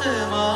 してます。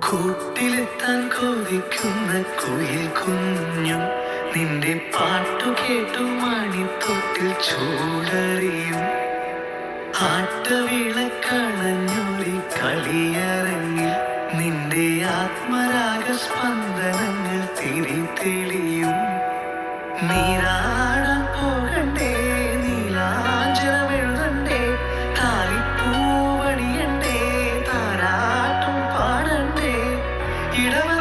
കൂട്ടിലെത്താൻ കൊതിക്കുന്ന കുയിൽ കുഞ്ഞു. നിന്റെ പാട്ടു കേട്ടു മണിത്തൊട്ടിൽ ചൂടറിയും. ആട്ടവിളക്കണഞ്ഞൊരി കളിയറങ്ങിൽ നിന്റെ ആത്മരാഗ സ്പന്ദനങ്ങൾ തിരി തെളിയും നീരാ இடவ